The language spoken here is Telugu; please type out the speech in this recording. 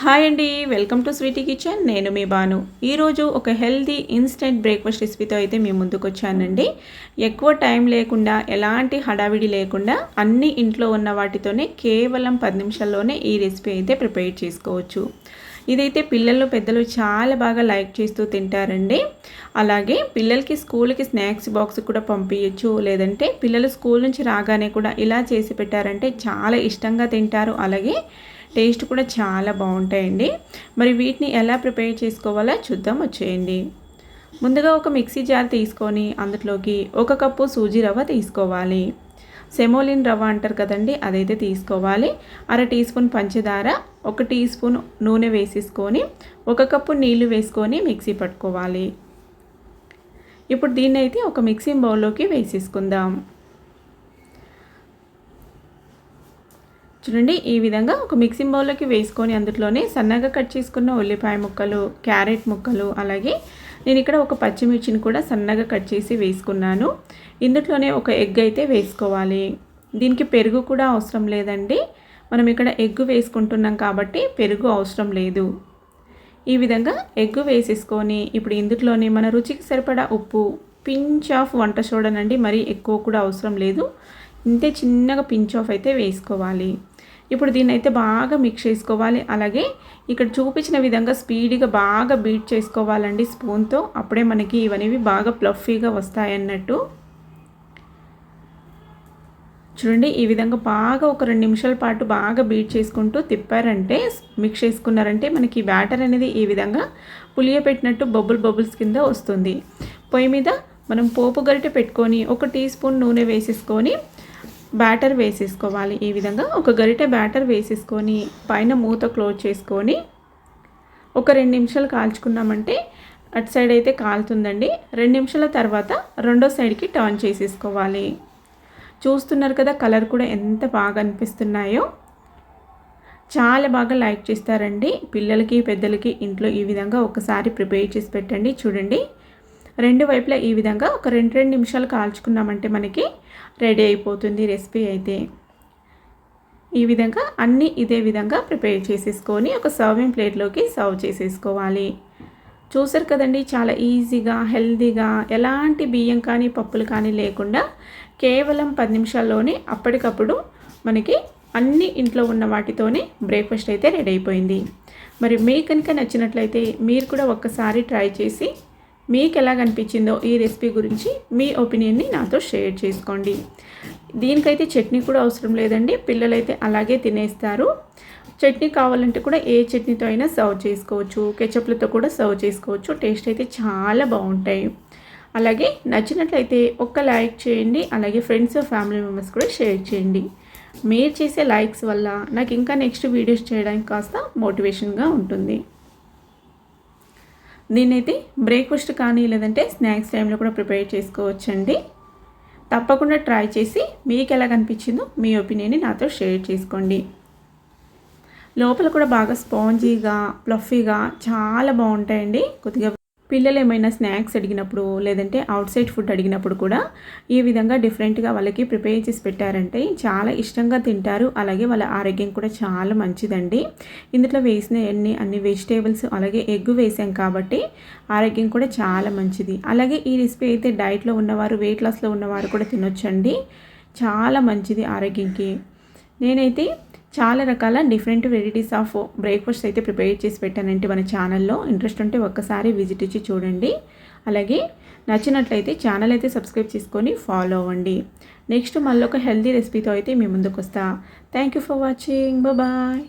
హాయ్ అండి వెల్కమ్ టు స్వీటీ కిచెన్. నేను మీ బాను. ఈరోజు ఒక హెల్తీ ఇన్స్టెంట్ బ్రేక్ఫాస్ట్ రెసిపీతో అయితే మీ ముందుకు వచ్చానండి ఎక్కువ టైం లేకుండా ఎలాంటి హడావిడి లేకుండా అన్ని ఇంట్లో ఉన్న వాటితోనే కేవలం పది నిమిషాల్లోనే ఈ రెసిపీ అయితే ప్రిపేర్ చేసుకోవచ్చు. ఇదైతే పిల్లలు పెద్దలు చాలా బాగా లైక్ చేస్తూ తింటారండి. అలాగే పిల్లలకి స్కూల్కి స్నాక్స్ బాక్స్ కూడా పంపించచ్చు లేదంటే పిల్లలు స్కూల్ నుంచి రాగానే కూడా ఇలా చేసి పెట్టారంటే చాలా ఇష్టంగా తింటారు. అలాగే టేస్ట్ కూడా చాలా బాగుంటాయండి. మరి వీటిని ఎలా ప్రిపేర్ చేసుకోవాలో చూద్దాం వచ్చేయండి. ముందుగా ఒక మిక్సీ జార్ తీసుకొని అందులోకి ఒక కప్పు సూజీ రవ్వ తీసుకోవాలి. సెమోలిన్ రవ్వ అంటారు కదండి అదైతే తీసుకోవాలి. అర టీ స్పూన్ పంచదార ఒక టీ స్పూన్ నూనె వేసేసుకొని ఒక కప్పు నీళ్ళు వేసుకొని మిక్సీ పట్టుకోవాలి. ఇప్పుడు దీన్ని అయితే ఒక మిక్సింగ్ బౌల్లోకి వేసేసుకుందాం. చూడండి ఈ విధంగా ఒక మిక్సింగ్ బౌల్లోకి వేసుకొని అందులోనే సన్నగా కట్ చేసుకున్న ఉల్లిపాయ ముక్కలు క్యారెట్ ముక్కలు అలాగే నేను ఇక్కడ ఒక పచ్చిమిర్చిని కూడా సన్నగా కట్ చేసి వేసుకున్నాను. ఇందులోనే ఒక ఎగ్ అయితే వేసుకోవాలి. దీనికి పెరుగు కూడా అవసరం లేదండి. మనం ఇక్కడ ఎగ్ వేసుకుంటున్నాం కాబట్టి పెరుగు అవసరం లేదు. ఈ విధంగా ఎగ్ వేసేసుకొని ఇప్పుడు ఇందులోనే మన రుచికి సరిపడా ఉప్పు పించ్ ఆఫ్ వంట సోడనండి మరీ ఎక్కువ కూడా అవసరం లేదు. ఇంతే చిన్నగా పించ్ ఆఫ్ అయితే వేసుకోవాలి. ఇప్పుడు దీన్ని అయితే బాగా మిక్స్ చేసుకోవాలి. అలాగే ఇక్కడ చూపించిన విధంగా స్పీడ్గా బాగా బీట్ చేసుకోవాలండి స్పూన్తో అప్పుడే మనకి ఇవనేవి బాగా ప్లఫీగా వస్తాయన్నట్టు. చూడండి ఈ విధంగా బాగా ఒక రెండు నిమిషాల పాటు బాగా బీట్ చేసుకుంటూ తిప్పారంటే మిక్స్ చేసుకున్నారంటే మనకి బ్యాటర్ అనేది ఈ విధంగా పులియపెట్టినట్టు బొబ్బుల్ బొబ్బుల్స్ కింద వస్తుంది. పొయ్యి మీద మనం పోపు గరిటె పెట్టుకొని ఒక టీ స్పూన్ నూనె వేసేసుకొని బ్యాటర్ వేసేసుకోవాలి. ఈ విధంగా ఒక గరిటె బ్యాటర్ వేసేసుకొని పైన మూత క్లోజ్ చేసుకొని ఒక రెండు నిమిషాలు కాల్చుకున్నామంటే అటు సైడ్ అయితే కాలుతుందండి. రెండు నిమిషాల తర్వాత రెండో సైడ్కి టర్న్ చేసేసుకోవాలి. చూస్తున్నారు కదా కలర్ కూడా ఎంత బాగా అనిపిస్తున్నాయో. చాలా బాగా లైక్ చేస్తారండి. పిల్లలకి పెద్దలకి ఇంట్లో ఈ విధంగా ఒకసారి ప్రిపేర్ చేసి పెట్టండి. చూడండి. రెండు వైపులా ఈ విధంగా ఒక రెండు రెండు నిమిషాలు కాల్చుకున్నామంటే మనకి రెడీ అయిపోతుంది రెసిపీ అయితే. ఈ విధంగా అన్నీ ఇదే విధంగా ప్రిపేర్ చేసేసుకొని ఒక సర్వింగ్ ప్లేట్లోకి సర్వ్ చేసేసుకోవాలి. చూసారు కదండి చాలా ఈజీగా హెల్తీగా ఎలాంటి బియ్యం కానీ పప్పులు కానీ లేకుండా కేవలం పది నిమిషాల్లోనే అప్పటికప్పుడు మనకి అన్ని ఇంట్లో ఉన్న వాటితోనే బ్రేక్ఫాస్ట్ అయితే రెడీ అయిపోయింది. మరి మీకు కనుక నచ్చినట్లయితే మీరు కూడా ఒక్కసారి ట్రై చేసి మీకు ఎలా కనిపించిందో ఈ రెసిపీ గురించి మీ ఒపీనియన్ని నాతో షేర్ చేసుకోండి. దీనికైతే చట్నీ కూడా అవసరం లేదండి. పిల్లలైతే అలాగే తినేస్తారు. చట్నీ కావాలంటే కూడా ఏ చట్నీతో అయినా సర్వ్ చేసుకోవచ్చు. కెచప్లతో కూడా సర్వ్ చేసుకోవచ్చు. టేస్ట్ అయితే చాలా బాగుంటాయి. అలాగే నచ్చినట్లయితే ఒక్క లైక్ చేయండి. అలాగే ఫ్రెండ్స్ ఫ్యామిలీ మెంబర్స్ కూడా షేర్ చేయండి. మీరు చేసే లైక్స్ వల్ల నాకు ఇంకా నెక్స్ట్ వీడియోస్ చేయడానికి కాస్త మోటివేషన్గా ఉంటుంది. దీన్నైతే బ్రేక్ఫాస్ట్ కానీ లేదంటే స్నాక్స్ టైంలో కూడా ప్రిపేర్ చేసుకోవచ్చండి. తప్పకుండా ట్రై చేసి మీకు ఎలా కనిపించిందో మీ ఒపీనియన్ని నాతో షేర్ చేసుకోండి. లోపల కూడా బాగా స్పాంజీగా ప్లఫీగా చాలా బాగుంటాయండి. కొద్దిగా పిల్లలు ఏమైనా స్నాక్స్ అడిగినప్పుడు లేదంటే అవుట్ సైడ్ ఫుడ్ అడిగినప్పుడు కూడా ఈ విధంగా డిఫరెంట్గా వాళ్ళకి ప్రిపేర్ చేసి పెట్టారంటే చాలా ఇష్టంగా తింటారు. అలాగే వాళ్ళ ఆరోగ్యం కూడా చాలా మంచిదండి. ఇందులో వేసిన అన్ని అన్ని వెజిటేబుల్స్ అలాగే ఎగ్ వేసాం కాబట్టి ఆరోగ్యం కూడా చాలా మంచిది. అలాగే ఈ రెసిపీ అయితే డైట్లో ఉన్నవారు వెయిట్ లాస్లో ఉన్నవారు కూడా తినొచ్చండి. చాలా మంచిది ఆరోగ్యంకి. నేనైతే చాలా రకాల డిఫరెంట్ వెరైటీస్ ఆఫ్ బ్రేక్ఫాస్ట్ అయితే ప్రిపేర్ చేసి పెట్టానంటే మన ఛానల్లో ఇంట్రెస్ట్ ఉంటే ఒక్కసారి విజిట్ ఇచ్చి చూడండి. అలాగే నచ్చినట్లయితే ఛానల్ అయితే సబ్స్క్రైబ్ చేసుకొని ఫాలో అవ్వండి. నెక్స్ట్ మళ్ళీ ఒక హెల్తీ రెసిపీతో అయితే మీ ముందుకు వస్తా thank you for watching bye